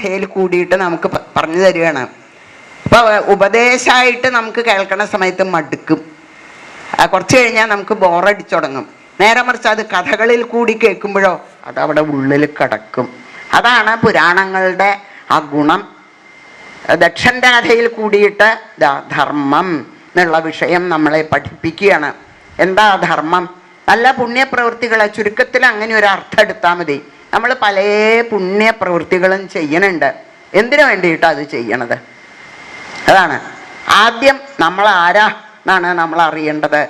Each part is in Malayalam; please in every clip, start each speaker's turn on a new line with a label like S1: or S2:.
S1: കഥയിൽ കൂടിയിട്ട് നമുക്ക് പറഞ്ഞു തരികയാണ്. അപ്പൊ ഉപദേശമായിട്ട് നമുക്ക് കേൾക്കണ സമയത്ത് മടുക്കും. കുറച്ച് കഴിഞ്ഞാൽ നമുക്ക് ബോറടിച്ചു തുടങ്ങും. നേരെ മറിച്ച് അത് കഥകളിൽ കൂടി കേൾക്കുമ്പോഴോ അത് അവിടെ ഉള്ളിൽ കിടക്കും. അതാണ് പുരാണങ്ങളുടെ ആ ഗുണം. ദക്ഷന്റെ കഥയിൽ കൂടിയിട്ട് ധർമ്മം എന്നുള്ള വിഷയം നമ്മളെ പഠിപ്പിക്കുകയാണ്. എന്താ ധർമ്മം? നല്ല പുണ്യപ്രവൃത്തികളെ ചുരുക്കത്തിൽ അങ്ങനെ ഒരു അർത്ഥം എടുത്താൽ മതി. നമ്മൾ പല പുണ്യപ്രവൃത്തികളും ചെയ്യണുണ്ട്. എന്തിനു വേണ്ടിയിട്ടാണ് അത് ചെയ്യണത്? അതാണ്. ആദ്യം നമ്മൾ ആരാ എന്നാണ് നമ്മൾ അറിയേണ്ടത്.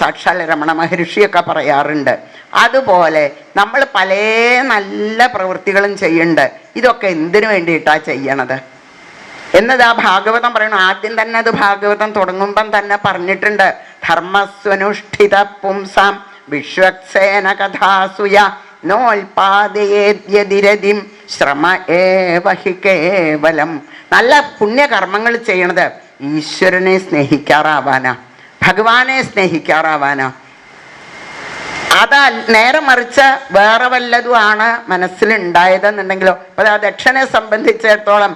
S1: സാക്ഷാൽ രമണ മഹർഷിയൊക്കെ പറയാറുണ്ട്. അതുപോലെ നമ്മൾ പല നല്ല പ്രവൃത്തികളും ചെയ്യുന്നുണ്ട്. ഇതൊക്കെ എന്തിനു വേണ്ടിയിട്ടാണ് ചെയ്യണത്? എന്നത് ആ ഭാഗവതം പറയണം. ആദ്യം തന്നെ അത് ഭാഗവതം തുടങ്ങുമ്പം തന്നെ പറഞ്ഞിട്ടുണ്ട്. ധർമ്മസ്വനുഷ്ഠിത പുംസാം വിശ്വക്സേന കഥാസുയ. നോൽപാദയേദ്യതിരതിം ശ്രമ ഏവഹി കേവലം. നല്ല പുണ്യകർമ്മങ്ങൾ ചെയ്യണത് ഈശ്വരനെ സ്നേഹിക്കാറാവാനാ ഭഗവാനെ സ്നേഹിക്കാറാവാനാ. അതാ നേരെ മറിച്ച് വേറെ വല്ലതും ആണ് മനസ്സിലുണ്ടായതെന്നുണ്ടെങ്കിലോ അപ്പൊ ആ ദക്ഷനെ സംബന്ധിച്ചിടത്തോളം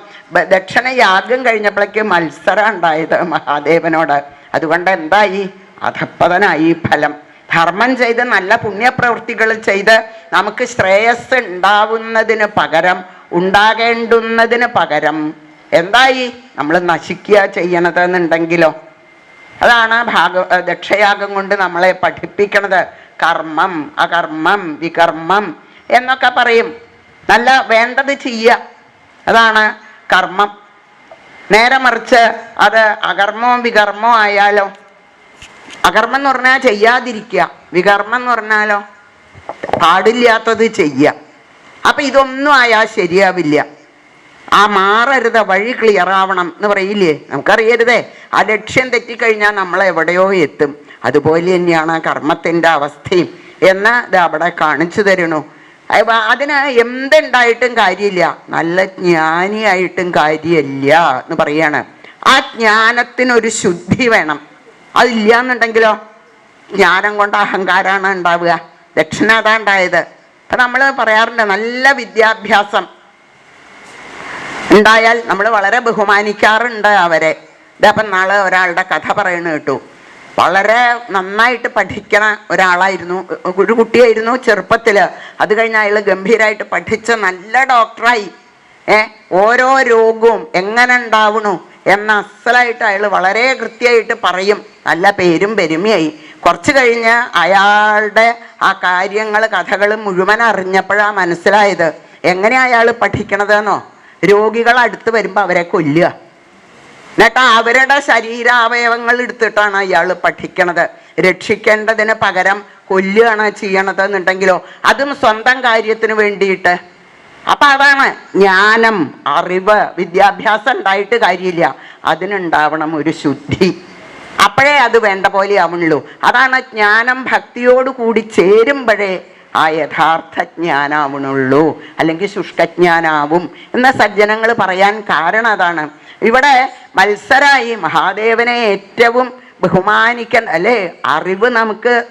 S1: ദക്ഷണ യാഗം കഴിഞ്ഞപ്പോഴേക്ക് മത്സരം ഉണ്ടായത് മഹാദേവനോട്. അതുകൊണ്ട് എന്തായി? അധപ്പതനായി ഫലം. ധർമ്മം ചെയ്ത് നല്ല പുണ്യപ്രവൃത്തികൾ ചെയ്ത് നമുക്ക് ശ്രേയസ് ഉണ്ടാവുന്നതിന് പകരം ഉണ്ടാകേണ്ടുന്നതിന് പകരം എന്തായി? നമ്മൾ നശിക്കുക ചെയ്യണത് എന്നുണ്ടെങ്കിലോ അതാണ് ഭാഗ ദക്ഷയാഗം കൊണ്ട് നമ്മളെ പഠിപ്പിക്കണത്. കർമ്മം അകർമ്മം വികർമ്മം എന്നൊക്കെ പറയും. നല്ല വേണ്ടത് ചെയ്യുക. അതാണ് കർമ്മം. നേരെ മറിച്ച് അത് അകർമ്മവും വികർമ്മവും ആയാലോ? അകർമ്മം എന്ന് പറഞ്ഞാൽ ചെയ്യാതിരിക്കുക. വികർമ്മം എന്ന് പറഞ്ഞാലോ? പാടില്ലാത്തത് ചെയ്യുക. അപ്പൊ ഇതൊന്നും ആയാൽ ശരിയാവില്ല. ആ മാറരുത് വഴി ക്ലിയർ ആവണം എന്ന് പറയില്ലേ? നമുക്കറിയരുതേ. ആ ലക്ഷ്യം തെറ്റിക്കഴിഞ്ഞാൽ നമ്മൾ എവിടെയോ എത്തും. അതുപോലെ തന്നെയാണ് ആ കർമ്മത്തിന്റെ അവസ്ഥയും. എന്ന് ഇത് അവിടെ കാണിച്ചു തരണു അതിന് എന്തുണ്ടായിട്ടും കാര്യമില്ല. നല്ല ജ്ഞാനിയായിട്ടും കാര്യമില്ല എന്ന് പറയാണ്. ആ ജ്ഞാനത്തിനൊരു ശുദ്ധി വേണം. അതില്ല എന്നുണ്ടെങ്കിലോ ജ്ഞാനം കൊണ്ട് അഹങ്കാരമാണ് ഉണ്ടാവുക. ദക്ഷിണ അതാ ഉണ്ടായത്. അപ്പൊ നമ്മൾ പറയാറുണ്ട് നല്ല വിദ്യാഭ്യാസം. ഉണ്ടായാൽ നമ്മൾ വളരെ ബഹുമാനിക്കാറുണ്ട് അവരെ. ഇതപ്പം നാളെ ഒരാളുടെ കഥ പറയണ കേട്ടു. വളരെ നന്നായിട്ട് പഠിക്കണ ഒരാളായിരുന്നു. ഒരു കുട്ടിയായിരുന്നു ചെറുപ്പത്തിൽ അത് കഴിഞ്ഞ് അയാൾ ഗംഭീരമായിട്ട് പഠിച്ച് നല്ല ഡോക്ടറായി. ഏ? ഓരോ രോഗവും എങ്ങനെ ഉണ്ടാവണു? എന്ന അസലായിട്ട് അയാൾ വളരെ കൃത്യമായിട്ട് പറയും. നല്ല പേരും പെരുമയായി. കുറച്ച് കഴിഞ്ഞ് അയാളുടെ ആ കാര്യങ്ങൾ കഥകൾ മുഴുവൻ അറിഞ്ഞപ്പോഴാണ് മനസ്സിലായത്. എങ്ങനെയാ അയാൾ പഠിക്കണതെന്നോ? രോഗികൾ അടുത്ത് വരുമ്പോൾ അവരെ കൊല്ലുക. എന്നിട്ട് അവരുടെ ശരീരാവയവങ്ങൾ എടുത്തിട്ടാണ് അയാൾ പഠിക്കണത്. രക്ഷിക്കേണ്ടതിന് പകരം കൊല്ലുകയാണ് ചെയ്യണത് എന്നുണ്ടെങ്കിലോ അതും സ്വന്തം കാര്യത്തിന് വേണ്ടിയിട്ട്. അപ്പൊ അതാണ് ജ്ഞാനം അറിവ് വിദ്യാഭ്യാസം ഉണ്ടായിട്ട് കാര്യമില്ല. അതിനുണ്ടാവണം ഒരു ശുദ്ധി. അപ്പോഴേ അത് വേണ്ട പോലെ ആവുള്ളൂ. അതാണ് ജ്ഞാനം ഭക്തിയോട് കൂടി ചേരുമ്പോഴേ ആ യഥാർത്ഥ ജ്ഞാനാവണുള്ളൂ. അല്ലെങ്കിൽ ശുഷ്കജ്ഞാനാവും എന്ന സജ്ജനങ്ങൾ പറയാൻ കാരണം അതാണ്. ഇവിടെ മത്സരായി മഹാദേവനെ ഏറ്റവും ബഹുമാനിക്കാൻ അല്ലേ? അറിവ് നമുക്ക്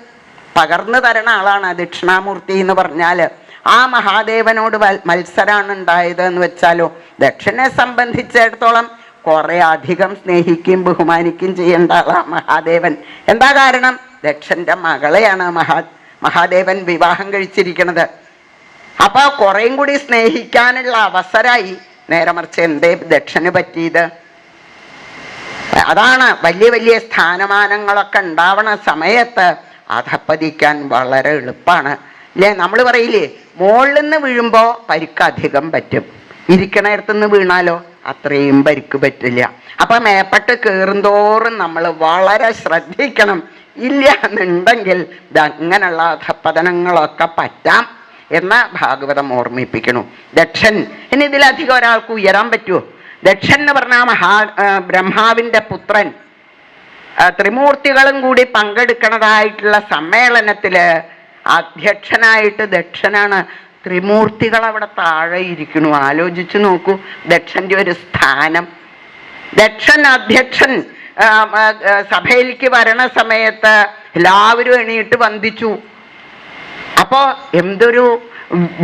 S1: പകർന്നു തരണ ആളാണ് ദക്ഷിണാമൂർത്തി എന്ന് പറഞ്ഞാൽ ആ മഹാദേവനോട് മത്സരമാണ് ഉണ്ടായത് എന്ന് വെച്ചാലോ ദക്ഷനെ സംബന്ധിച്ചിടത്തോളം കുറെ അധികം സ്നേഹിക്കുകയും ബഹുമാനിക്കുകയും ചെയ്യേണ്ട ആളാ മഹാദേവൻ. എന്താ കാരണം? ദക്ഷന്റെ മകളെയാണ് മഹാ മഹാദേവൻ വിവാഹം കഴിച്ചിരിക്കുന്നത് അപ്പൊ കുറേയും കൂടി സ്നേഹിക്കാനുള്ള അവസരമായി നേരെ മറിച്ച് എന്തേ ദക്ഷന് പറ്റിയത്? അതാണ് വലിയ വലിയ സ്ഥാനമാനങ്ങളൊക്കെ ഉണ്ടാവണ സമയത്ത് അധപ്പതിക്കാൻ വളരെ എളുപ്പമാണ് ഇല്ലേ? നമ്മൾ പറയില്ലേ മുകളിൽ നിന്ന് വീഴുമ്പോൾ പരിക്ക് അധികം പറ്റും. ഇരിക്കണയിടത്തു നിന്ന് വീണാലോ അത്രയും പരിക്ക് പറ്റില്ല. അപ്പൊ മേപ്പട്ട് കയറുന്തോറും നമ്മൾ വളരെ ശ്രദ്ധിക്കണം. ഇല്ല എന്നുണ്ടെങ്കിൽ ഇത് അങ്ങനെയുള്ള അധപ്പതനങ്ങളൊക്കെ പറ്റാം എന്ന ഭാഗവതം ഓർമ്മിപ്പിക്കണു ദക്ഷൻ ഇനി ഇതിലധികം ഒരാൾക്ക് ഉയരാൻ പറ്റുമോ ദക്ഷൻ എന്ന് പറഞ്ഞാൽ മഹാ ബ്രഹ്മാവിന്റെ പുത്രൻ. ത്രിമൂർത്തികളും കൂടി പങ്കെടുക്കുന്നതായിട്ടുള്ള സമ്മേളനത്തിൽ അധ്യക്ഷനായിട്ട് ദക്ഷനാണ്. ത്രിമൂർത്തികൾ അവിടെ താഴെ ഇരിക്കുന്നു. ആലോചിച്ചു നോക്കൂ. ദക്ഷന്റെ ഒരു സ്ഥാനം. ദക്ഷൻ അധ്യക്ഷൻ സഭയിലേക്ക് വരണ സമയത്ത് എല്ലാവരും എണീട്ട് വന്ദിച്ചു. അപ്പോ എന്തൊരു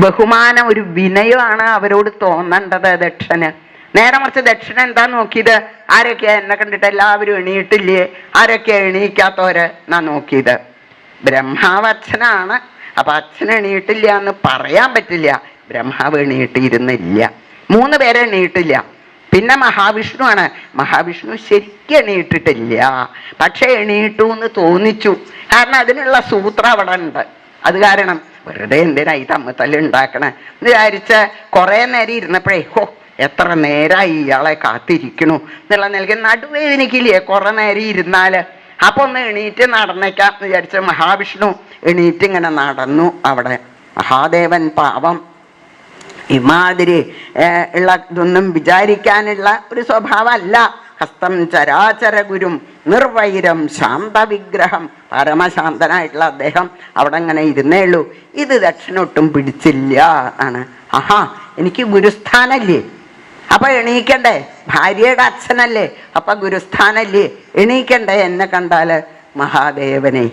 S1: ബഹുമാനം ഒരു വിനയമാണ് അവരോട് തോന്നേണ്ടത് ദക്ഷന്. നേരെ മറിച്ച് ദക്ഷൻ എന്താ നോക്കിയത്? ആരൊക്കെയാ എന്നെ കണ്ടിട്ട് എല്ലാവരും എണീട്ടില്ലേ? ആരൊക്കെയാ എണീക്കാത്തവര്? എന്നാ നോക്കിയത്. ബ്രഹ്മാവ് അച്ഛനാണ് അപ്പൊ അച്ഛൻ എണീട്ടില്ല എന്ന് പറയാൻ പറ്റില്ല. ബ്രഹ്മാവ് എണീട്ടിരുന്നില്ല. മൂന്ന് പേരെ എണീട്ടില്ല. പിന്നെ മഹാവിഷ്ണു ആണ് മഹാവിഷ്ണു ശരിക്കും എണീട്ടിട്ടില്ല. പക്ഷെ എണീട്ടു എന്ന് തോന്നിച്ചു. കാരണം അതിനുള്ള സൂത്രം അവിടെ ഉണ്ട്. അത് കാരണം വെറുതെ എന്തിനാ ഈ തമ്മിത്തല്ല് ഉണ്ടാക്കണേ? എന്ന് വിചാരിച്ച കുറെ നേരം ഇരുന്നപ്പോഴേ ഹോ എത്ര നേരമായി ഇയാളെ കാത്തിരിക്കണു. എന്നുള്ള നിലയ്ക്ക് നടുവേദനിക്കില്ലേ കുറെ നേരം ഇരുന്നാൽ? അപ്പൊ ഒന്ന് എണീറ്റ് നടന്നേക്കാം എന്ന് വിചാരിച്ച മഹാവിഷ്ണു എണീറ്റ് ഇങ്ങനെ നടന്നു അവിടെ. മഹാദേവൻ പാവം. ഇമാതിരി ഉള്ള ഇതൊന്നും വിചാരിക്കാനുള്ള ഒരു സ്വഭാവമല്ല. ഹസ്തം ചരാചര ഗുരും നിർവൈരം ശാന്തവിഗ്രഹം പരമശാന്തനായിട്ടുള്ള അദ്ദേഹം അവിടെ അങ്ങനെ ഇരുന്നേ ഉള്ളൂ. ഇത് ദക്ഷിണൊട്ടും പിടിച്ചില്ല ആണ് ആഹാ എനിക്ക് ഗുരുസ്ഥാനല്ലേ? അപ്പൊ എണീക്കണ്ടേ? ഭാര്യയുടെ അച്ഛനല്ലേ? അപ്പൊ ഗുരുസ്ഥാനല്ലേ? എണീക്കണ്ടേ എന്നെ കണ്ടാൽ മഹാദേവനെ?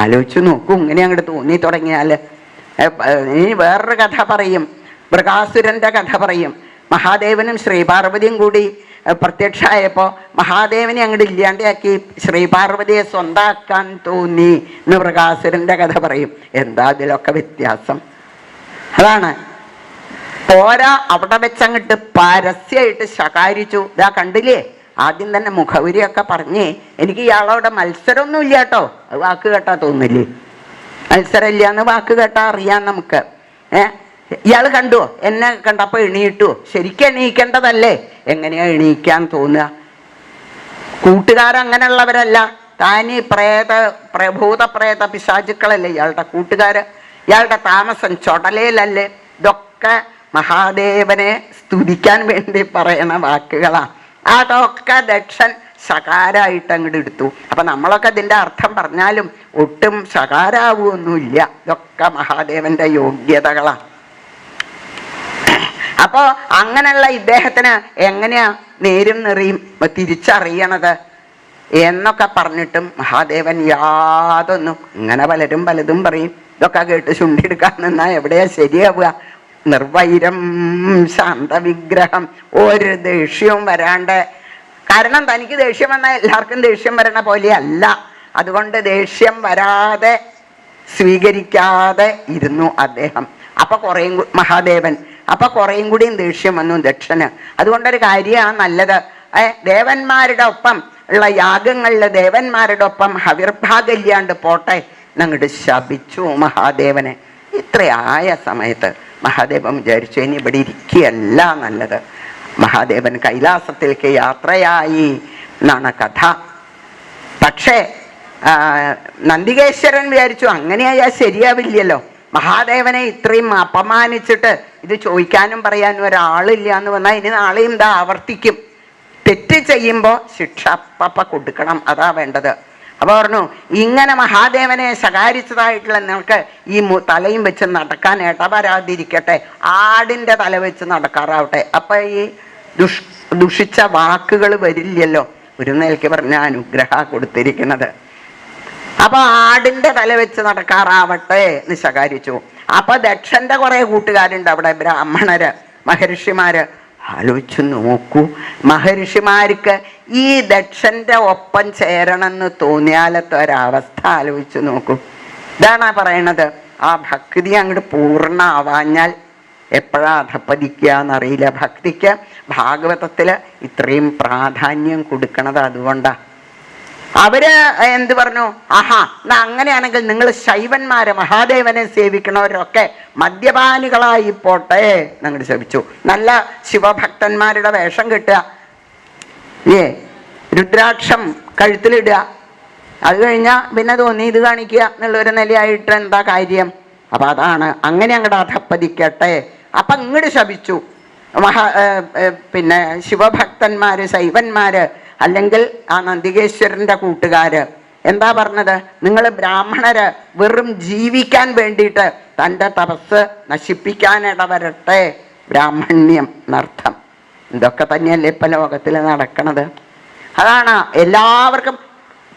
S1: ആലോചിച്ചു നോക്കൂ ഇങ്ങനെ അങ്ങോട്ട് തോന്നി തുടങ്ങിയാൽ. ഇനി വേറൊരു കഥ പറയും. മൃഗാസുരന്റെ കഥ പറയും. മഹാദേവനും ശ്രീപാർവതിയും കൂടി പ്രത്യക്ഷമായപ്പോ മഹാദേവനെ അങ്ങോട്ട് ഇല്ലാണ്ടാക്കി ശ്രീപാർവതിയെ സ്വന്താക്കാൻ തോന്നി എന്ന് മൃഗാസുരന്റെ കഥ പറയും. എന്താ അതിലൊക്കെ വ്യത്യാസം? അതാണ്. പോരാ അവിടെ വെച്ചങ്ങട്ട് പരസ്യമായിട്ട് ശകാരിച്ചു. ഇതാ കണ്ടില്ലേ? ആദ്യം തന്നെ മുഖവരിയൊക്കെ പറഞ്ഞേ എനിക്ക് ഇയാളോട് മത്സരമൊന്നും ഇല്ല കേട്ടോ വാക്ക് കേട്ടാ തോന്നില്ലേ? മത്സരമില്ല എന്ന് വാക്ക് കേട്ടാ അറിയാം നമുക്ക്. ഏ? ഇയാൾ കണ്ടുവോ എന്നെ കണ്ടപ്പോ എണീട്ടുവോ ശരിക്കും എണീക്കേണ്ടതല്ലേ? എങ്ങനെയാ എണീക്കാൻ തോന്നുക? കൂട്ടുകാരങ്ങനെയുള്ളവരല്ല. താനി പ്രേത പ്രഭൂത പ്രേത പിശാചുക്കളല്ലേ ഇയാളുടെ കൂട്ടുകാര്? ഇയാളുടെ താമസം ചൊടലയിലല്ലേ? ഇതൊക്കെ മഹാദേവനെ സ്തുതിക്കാൻ വേണ്ടി പറയുന്ന വാക്കുകളാണ് അതൊക്കെ ദക്ഷൻ ശകാരായിട്ട് അങ്ങോട്ട് എടുത്തു. അപ്പൊ നമ്മളൊക്കെ ഇതിന്റെ അർത്ഥം പറഞ്ഞാലും ഒട്ടും സകാരാവുമൊന്നുമില്ല ഇതൊക്കെ മഹാദേവന്റെ യോഗ്യതകളാണ് അപ്പോൾ അങ്ങനെയുള്ള ഇദ്ദേഹത്തിന് എങ്ങനെയാ നേരും നിറയും തിരിച്ചറിയണത് എന്നൊക്കെ പറഞ്ഞിട്ടും മഹാദേവൻ യാതൊന്നും ഇങ്ങനെ പലരും പലതും പറയും. ഇതൊക്കെ കേട്ട് ചുണ്ടിയെടുക്കാൻ നിന്നാ എവിടെയാ ശരിയാവുക? നിർവൈരം ശാന്തവിഗ്രഹം. ഒരു ദേഷ്യവും വരാണ്ട്. കാരണം തനിക്ക് ദേഷ്യം വന്നാൽ എല്ലാവർക്കും ദേഷ്യം വരണ പോലെയല്ല. അതുകൊണ്ട് ദേഷ്യം വരാതെ സ്വീകരിക്കാതെ ഇരുന്നു അദ്ദേഹം. അപ്പൊ കുറേയും മഹാദേവൻ. അപ്പൊ കുറേയും കൂടിയും ദേഷ്യം വന്നു ദക്ഷന്. അതുകൊണ്ടൊരു കാര്യമാണ് നല്ലത്. ദേവന്മാരുടെ ഒപ്പം ഉള്ള യാഗങ്ങളിൽ ദേവന്മാരുടെ ഒപ്പം ഹവിർഭാഗല്യാണ്ട് പോട്ടെ എന്നങ്ങോട്ട് ശപിച്ചു മഹാദേവനെ. ഇത്രയായ സമയത്ത്. മഹാദേവൻ വിചാരിച്ചു ഇനി ഇവിടെ ഇരിക്കുകയല്ല നല്ലത്. മഹാദേവൻ കൈലാസത്തിലേക്ക് യാത്രയായി എന്നാണ് കഥ. പക്ഷേ നന്ദികേശ്വരൻ വിചാരിച്ചു അങ്ങനെയായാൽ ശരിയാവില്ലല്ലോ. മഹാദേവനെ ഇത്രയും അപമാനിച്ചിട്ട് ഇത് ചോദിക്കാനും പറയാനും ഒരാളില്ല എന്ന് വന്നാൽ ഇനി നാളെയും ഇതാ ആവർത്തിക്കും. തെറ്റ് ചെയ്യുമ്പോൾ ശിക്ഷ അപ്പ കൊടുക്കണം. അതാ വേണ്ടത്. അപ്പൊ പറഞ്ഞു ഇങ്ങനെ മഹാദേവനെ ശകാരിച്ചതായിട്ടുള്ള നിങ്ങൾക്ക് ഈ തലയും വെച്ച് നടക്കാൻ ഇടവരാതിരിക്കട്ടെ. ആടിന്റെ തല വെച്ച് നടക്കാറാവട്ടെ. അപ്പൊ ഈ ദുഷ് ദുഷിച്ച വാക്കുകൾ വരില്ലല്ലോ. ഒരു നിലയ്ക്ക് പറഞ്ഞ അനുഗ്രഹ കൊടുത്തിരിക്കുന്നത്. അപ്പൊ ആടിന്റെ തല വെച്ച് നടക്കാറാവട്ടെ എന്ന് ശകാരിച്ചു. അപ്പൊ ദക്ഷന്റെ കുറെ കൂട്ടുകാരുണ്ട് അവിടെ ബ്രാഹ്മണര് മഹർഷിമാര്. ആലോചിച്ചു നോക്കൂ. മഹർഷിമാർക്ക് ഈ ദക്ഷന്റെ ഒപ്പം ചേരണമെന്ന് തോന്നിയാലത്തെ ഒരവസ്ഥ ആലോചിച്ചു നോക്കൂ. ഇതാണ് ആ പറയണത്. ആ ഭക്തി അങ്ങോട്ട് പൂർണ ആവാഞ്ഞാൽ എപ്പോഴാ അധപ്പതിക്കുക എന്നറിയില്ല ഭക്തിക്ക് ഭാഗവതത്തിൽ ഇത്രയും പ്രാധാന്യം കൊടുക്കണത് അതുകൊണ്ടാ. അവർ എന്ത് പറഞ്ഞു? ആഹാ എന്നാ അങ്ങനെയാണെങ്കിൽ നിങ്ങൾ ശൈവന്മാരെ മഹാദേവനെ സേവിക്കണവരൊക്കെ മദ്യപാനികളായി പോട്ടെ നിങ്ങൾ ശപിച്ചു. നല്ല ശിവഭക്തന്മാരുടെ വേഷം കിട്ടുക. ഏ രുദ്രാക്ഷം കഴുത്തിലിടുക. അത് കഴിഞ്ഞാൽ പിന്നെ തോന്നി ഇത് കാണിക്കുക എന്നുള്ളൊരു നിലയായിട്ട് എന്താ കാര്യം? അപ്പൊ അതാണ് അങ്ങനെ അങ്ങോട്ട് അധപ്പതിക്കട്ടെ. അപ്പൊ ഇങ്ങോട്ട് ശപിച്ചു. മഹാ പിന്നെ ശിവഭക്തന്മാര് ശൈവന്മാര് അല്ലെങ്കിൽ ആ നന്ദികേശ്വരന്റെ കൂട്ടുകാര്. എന്താ പറഞ്ഞത്? നിങ്ങൾ ബ്രാഹ്മണര് വെറും ജീവിക്കാൻ വേണ്ടിയിട്ട് തന്റെ തപസ് നശിപ്പിക്കാനിടവരട്ടെ ബ്രാഹ്മണ്യം എന്നർത്ഥം. ഇതൊക്കെ തന്നെയല്ലേ ഇപ്പൊ ലോകത്തിൽ നടക്കണത്? അതാണ് എല്ലാവർക്കും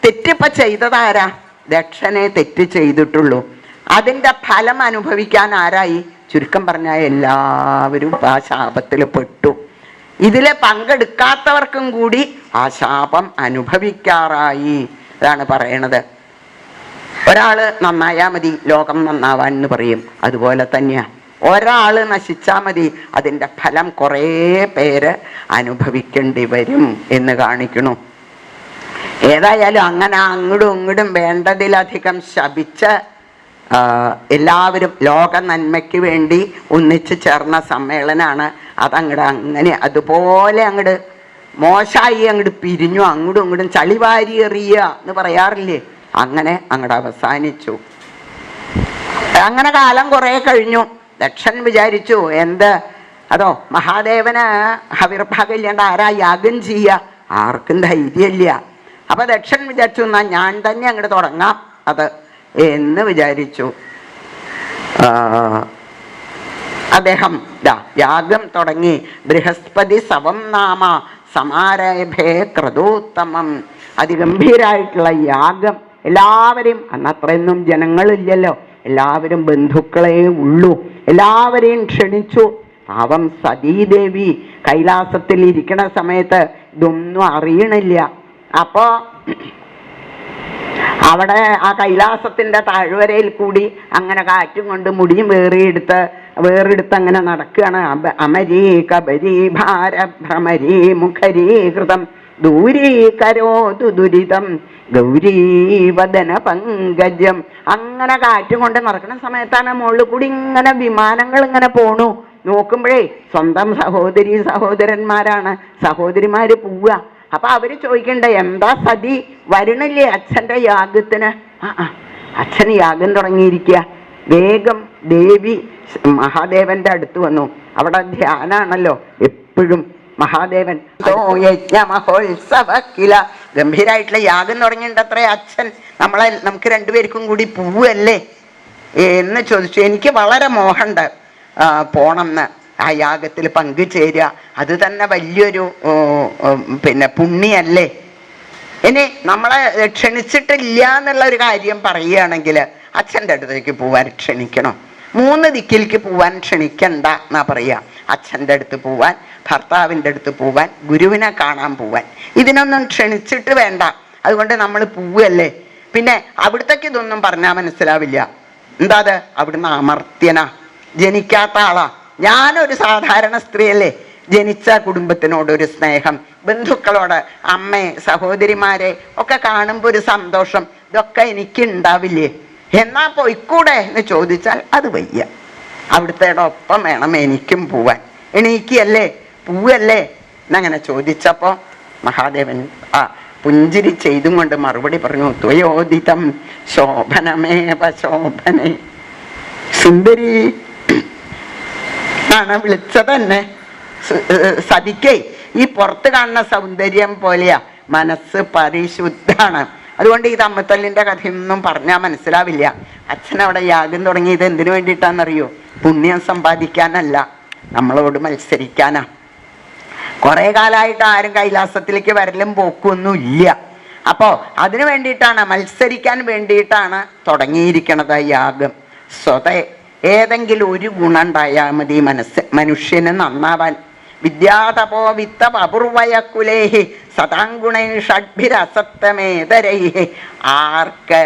S1: തെറ്റിപ്പ ചെയ്തതാരാ ദക്ഷനെ തെറ്റ് ചെയ്തിട്ടുള്ളൂ. അതിന്റെ ഫലം അനുഭവിക്കാൻ ആരായി? ചുരുക്കം പറഞ്ഞാൽ എല്ലാവരും ആ ശാപത്തിൽ പെട്ടു. ഇതിലെ പങ്കെടുക്കാത്തവർക്കും കൂടി ആ ശാപം അനുഭവിക്കാറായി അതാണ് പറയണത്. ഒരാൾ നന്നായാൽ മതി ലോകം നന്നാവാൻ എന്ന് പറയും. അതുപോലെ തന്നെയാ. ഒരാൾ നശിച്ചാൽ മതി. അതിന്റെ ഫലം കുറേ പേര് അനുഭവിക്കേണ്ടി വരും എന്ന് കാണിക്കണു ഏതായാലും അങ്ങനെ അങ്ങോട്ടും ഇങ്ങോട്ടും വേണ്ടതിലധികം ശപിച്ച് എല്ലാവരും ലോക നന്മയ്ക്ക് വേണ്ടി ഒന്നിച്ചു ചേർന്ന സമ്മേളനമാണ് അതങ്ങോട്ട് അങ്ങനെ അതുപോലെ അങ്ങട് മോശമായി അങ്ങോട്ട് പിരിഞ്ഞു. അങ്ങോട്ടും ഇങ്ങോട്ടും ചളിവാരി എറിയുക എന്ന് പറയാറില്ലേ? അങ്ങനെ അങ്ങോട്ട് അവസാനിച്ചു. അങ്ങനെ കാലം കുറേ കഴിഞ്ഞു. ദക്ഷൻ വിചാരിച്ചു എന്ത്? അതോ മഹാദേവന് ഹവിർഭാഗം ഇല്ലാണ്ട് ആരാ യാഗം ചെയ്യുക ആർക്കും ധൈര്യമില്ല. അപ്പൊ ദക്ഷൻ വിചാരിച്ചു എന്നാ ഞാൻ തന്നെ അങ്ങോട്ട് തുടങ്ങാം. അത് എന്ന് വിചാരിച്ചു. അദ്ദേഹം യാഗം തുടങ്ങി. ബൃഹസ്പതി സവം നാമ സമാരഭേ ക്രതോത്തമം അതിഗംഭീരായിട്ടുള്ള യാഗം. എല്ലാവരെയും അന്ന് അത്രയൊന്നും ജനങ്ങളില്ലല്ലോ. എല്ലാവരും ബന്ധുക്കളെ ഉള്ളൂ. എല്ലാവരെയും ക്ഷണിച്ചു. പാവം സതീദേവി കൈലാസത്തിൽ ഇരിക്കണ സമയത്ത് ഇതൊന്നും അറിയണില്ല. അപ്പോ അവിടെ ആ കൈലാസത്തിന്റെ താഴ്വരയിൽ കൂടി അങ്ങനെ കാറ്റും കൊണ്ട് മുടിയും വേറിയെടുത്ത് വേറെടുത്ത് അങ്ങനെ നടക്കുകയാണ്. അമരീ കബരീ ഭാരഭ്രമരീ മുഖരീ കൃതം ദൂരീകരോതു ദുരിതം. ഗൗരീവദന പങ്കജം. അങ്ങനെ കാറ്റും കൊണ്ട് നടക്കുന്ന സമയത്താണ് മുകളിൽ കൂടി ഇങ്ങനെ വിമാനങ്ങൾ ഇങ്ങനെ പോണു. നോക്കുമ്പോഴേ സ്വന്തം സഹോദരി സഹോദരന്മാരാണ്. സഹോദരിമാര് പോവുക. അപ്പൊ അവർ ചോദിക്കണ്ട എന്താ സതി? വരണില്ലേ അച്ഛന്റെ യാഗത്തിന്? അച്ഛൻ യാഗം തുടങ്ങിയിരിക്കുക. വേഗം ദേവി മഹാദേവന്റെ അടുത്ത് വന്നു. അവിടെ ധ്യാനാണല്ലോ എപ്പോഴും. മഹാദേവൻ. "ഓ യജ്ഞ മഹോത്സവ കില ഗംഭീരായിട്ടുള്ള യാഗം തുടങ്ങിയിട്ടത്രേ അച്ഛൻ. നമ്മളെ നമുക്ക് രണ്ടുപേർക്കും കൂടി പോവല്ലേ? എന്ന് ചോദിച്ചു. എനിക്ക് വളരെ മോഹമുണ്ട് ആ, പോണമെന്ന് ആ യാഗത്തിൽ പങ്കുചേരുക. അത് തന്നെ വലിയൊരു പിന്നെ പുണ്യല്ലേ? ഇനി നമ്മളെ ക്ഷണിച്ചിട്ടില്ല എന്നുള്ള ഒരു കാര്യം പറയുകയാണെങ്കിൽ അച്ഛന്റെ അടുത്തേക്ക് പോവാൻ ക്ഷണിക്കണം. മൂന്ന് ദിക്കിലേക്ക് പോവാൻ ക്ഷണിക്കണ്ട എന്നാ പറയുക. അച്ഛന്റെ അടുത്ത് പോവാൻ ഭർത്താവിന്റെ അടുത്ത് പോവാൻ ഗുരുവിനെ കാണാൻ പോവാൻ. ഇതിനൊന്നും ക്ഷണിച്ചിട്ട് വേണ്ട. അതുകൊണ്ട് നമ്മൾ പോവല്ലേ? പിന്നെ അവിടത്തേക്ക് ഇതൊന്നും പറഞ്ഞാൽ മനസ്സിലാവില്ല. എന്താ അത്? അവിടുന്ന് അമർത്യനാ. ജനിക്കാത്ത ആളാ. ഞാനൊരു സാധാരണ സ്ത്രീയല്ലേ. ജനിച്ച കുടുംബത്തിനോട് ഒരു സ്നേഹം ബന്ധുക്കളോട് അമ്മയെ സഹോദരിമാരെ ഒക്കെ കാണുമ്പോൾ ഒരു സന്തോഷം. ഇതൊക്കെ എനിക്ക് ഉണ്ടാവില്ലേ എന്നാ പോയിക്കൂടെ എന്ന് ചോദിച്ചാൽ അത് വയ്യ. അവിടുത്തെ ഒപ്പം വേണം എനിക്കും പോവാൻ. എണീക്കല്ലേ പൂവല്ലേ എന്നങ്ങനെ ചോദിച്ചപ്പോ മഹാദേവൻ ആ പുഞ്ചിരി ചെയ്തും കൊണ്ട് മറുപടി പറഞ്ഞു ത്വയോദിതം ശോഭനമേവ ശോഭനെ. സുന്ദരി ആണ് വിളിച്ചത് തന്നെ സ- സതിക്കേ ഈ പുറത്ത് കാണുന്ന സൗന്ദര്യം പോലെയാ. മനസ്സ് പരിശുദ്ധാണ് അതുകൊണ്ട് ഈ തമ്മത്തല്ലിന്റെ കഥയൊന്നും പറഞ്ഞാൽ മനസ്സിലാവില്ല. അച്ഛൻ അവിടെ യാഗം തുടങ്ങിയത് എന്തിനു വേണ്ടിയിട്ടാണെന്നറിയോ പുണ്യം സമ്പാദിക്കാനല്ല. നമ്മളോട് മത്സരിക്കാനാ. കുറെ കാലമായിട്ട് ആരും കൈലാസത്തിലേക്ക് വരലും പോക്കൊന്നും ഇല്ല. അപ്പോ അതിനു വേണ്ടിയിട്ടാണ് മത്സരിക്കാൻ വേണ്ടിയിട്ടാണ് തുടങ്ങിയിരിക്കണത് യാഗം. സ്വത ഏതെങ്കിലും ഒരു ഗുണം ഉണ്ടായാൽ മതി മനസ്സ് മനുഷ്യന് നന്നാവാൻ. വിദ്യാതപോ വിത്ത അപൂർവയക്കുലേഹി സതാങ്കുണൈ ഷഡ്ഭിരസത്തമേതരൈഹി ആർക്ക്?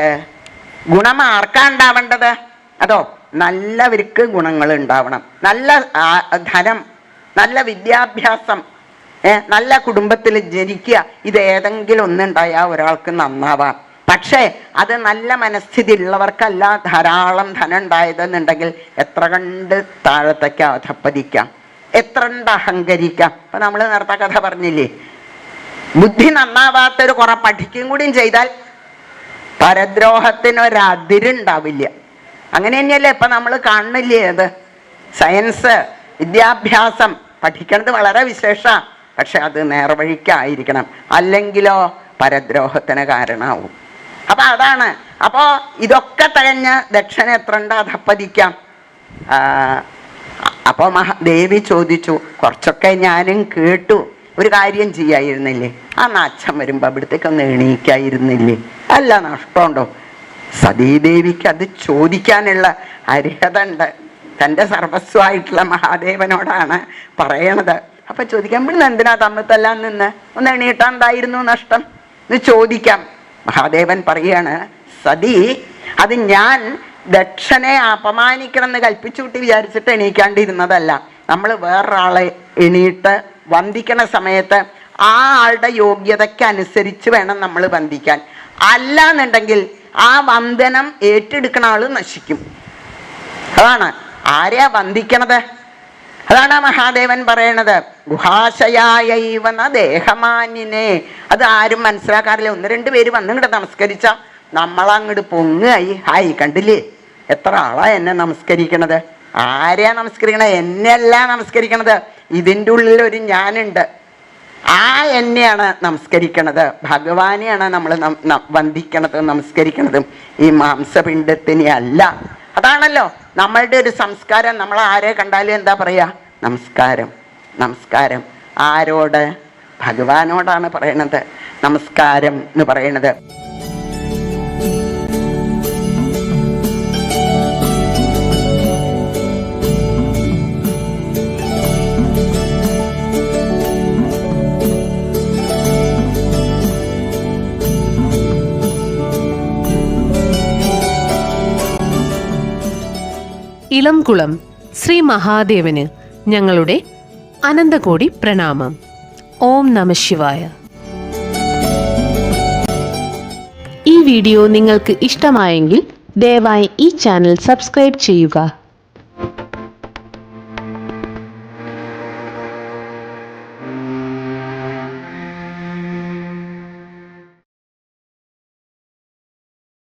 S1: ഗുണം ആർക്കാ ഉണ്ടാവേണ്ടത്? അതോ നല്ലവർക്ക് ഗുണങ്ങൾ ഉണ്ടാവണം. നല്ല ധനം നല്ല വിദ്യാഭ്യാസം നല്ല കുടുംബത്തിൽ ജനിക്കുക ഇത് ഏതെങ്കിലും ഒന്നുണ്ടായാൽ ഒരാൾക്ക് നന്നാവാം. പക്ഷേ അത് നല്ല മനസ്ഥിതി ഉള്ളവർക്കല്ല ധാരാളം ധനം ഉണ്ടായതെന്നുണ്ടെങ്കിൽ എത്ര കണ്ട് താഴത്തേക്ക് അധപ്പതിക്കാം എത്ര കണ്ട് അഹങ്കരിക്കാം. അപ്പൊ നമ്മൾ നേരത്തെ കഥ പറഞ്ഞില്ലേ? ബുദ്ധി നന്നാവാത്തൊരു കുറെ പഠിക്കുകയും കൂടിയും ചെയ്താൽ പരദ്രോഹത്തിന് ഒരതിരുണ്ടാവില്ല അങ്ങനെ തന്നെയല്ലേ ഇപ്പൊ നമ്മൾ കാണുന്നില്ലേ അത്? സയൻസ് വിദ്യാഭ്യാസം പഠിക്കേണ്ടത് വളരെ വിശേഷ. പക്ഷെ അത് നേർവഴിക്കായിരിക്കണം അല്ലെങ്കിലോ പരദ്രോഹത്തിന് കാരണമാവും അപ്പൊ അതാണ്. അപ്പോ ഇതൊക്കെ തഴഞ്ഞ് ദക്ഷിണ എത്ര ഉണ്ട് അധപ്പതിക്കാം അപ്പോൾ മഹ ദേവി ചോദിച്ചു കുറച്ചൊക്കെ ഞാനും കേട്ടു. ഒരു കാര്യം ചെയ്യായിരുന്നില്ലേ? ആ നാച്ചം വരുമ്പോ അവിടത്തേക്കൊന്ന് എണീക്കായിരുന്നില്ലേ? അല്ല നഷ്ടമുണ്ടോ? സതീദേവിക്ക് അത് ചോദിക്കാനുള്ള അർഹത ഉണ്ട് തന്റെ സർവസ്വമായിട്ടുള്ള മഹാദേവനോടാണ് പറയണത്. അപ്പൊ ചോദിക്കാം ഇവിടുന്ന് എന്തിനാ തമ്മിത്തെല്ലാം നിന്ന്? ഒന്ന് എണീട്ടാണ്ടായിരുന്നു നഷ്ടം? എന്ന് ചോദിക്കാം. മഹാദേവൻ പറയാണ് സതി അത് ഞാൻ ദക്ഷനെ അപമാനിക്കണം എന്ന് കൽപ്പിച്ചുകൂട്ടി വിചാരിച്ചിട്ട് എണീക്കാണ്ടിരുന്നതല്ല. നമ്മൾ വേറൊരാളെ എണീട്ട് വന്ദിക്കണ സമയത്ത് ആ ആളുടെ യോഗ്യതയ്ക്ക് അനുസരിച്ച് വേണം നമ്മൾ വന്ദിക്കാൻ. അല്ല എന്നുണ്ടെങ്കിൽ ആ വന്ദനം ഏറ്റെടുക്കുന്ന ആൾ നശിക്കും. അതാണ്. ആരെയാ വന്ദിക്കണത്? അതാണ് മഹാദേവൻ പറയണത്. ഗുഹാശയായവന ദേഹമാനിനെ അത് ആരും മനസ്സിലാക്കാറില്ല. ഒന്ന് രണ്ട് പേര് വന്നിങ്ങോട്ട് നമസ്കരിച്ച നമ്മളങ്ങോട്ട് പൊങ്ങായി. ഹായി കണ്ടില്ലേ? എത്ര ആളാ എന്നെ നമസ്കരിക്കണത്? ആരെയാ നമസ്കരിക്കണത്? എന്നെയല്ല നമസ്കരിക്കണത്? ഇതിന്റെ ഉള്ളിൽ ഒരു ഞാനുണ്ട്. ആ എന്നെയാണ് നമസ്കരിക്കണത്. ഭഗവാനെയാണ് നമ്മൾ വന്ദിക്കണത് നമസ്കരിക്കണതും. ഈ മാംസപിണ്ഡത്തിനെ അല്ല. അതാണല്ലോ നമ്മളുടെ ഒരു സംസ്കാരം. നമ്മൾ ആരെ കണ്ടാലും എന്താ പറയാ? നമസ്കാരം. നമസ്കാരം. ആരോട്? ഭഗവാനോടാണ് പറയണത്. നമസ്കാരം എന്ന് പറയണത്.
S2: ഇളംകുളം ശ്രീ മഹാദേവന് ഞങ്ങളുടെ അനന്തകോടി പ്രണാമം. ഓം നമ ശിവായ. ഈ വീഡിയോ നിങ്ങൾക്ക് ഇഷ്ടമായെങ്കിൽ ദയവായി ഈ ചാനൽ സബ്സ്ക്രൈബ് ചെയ്യുക.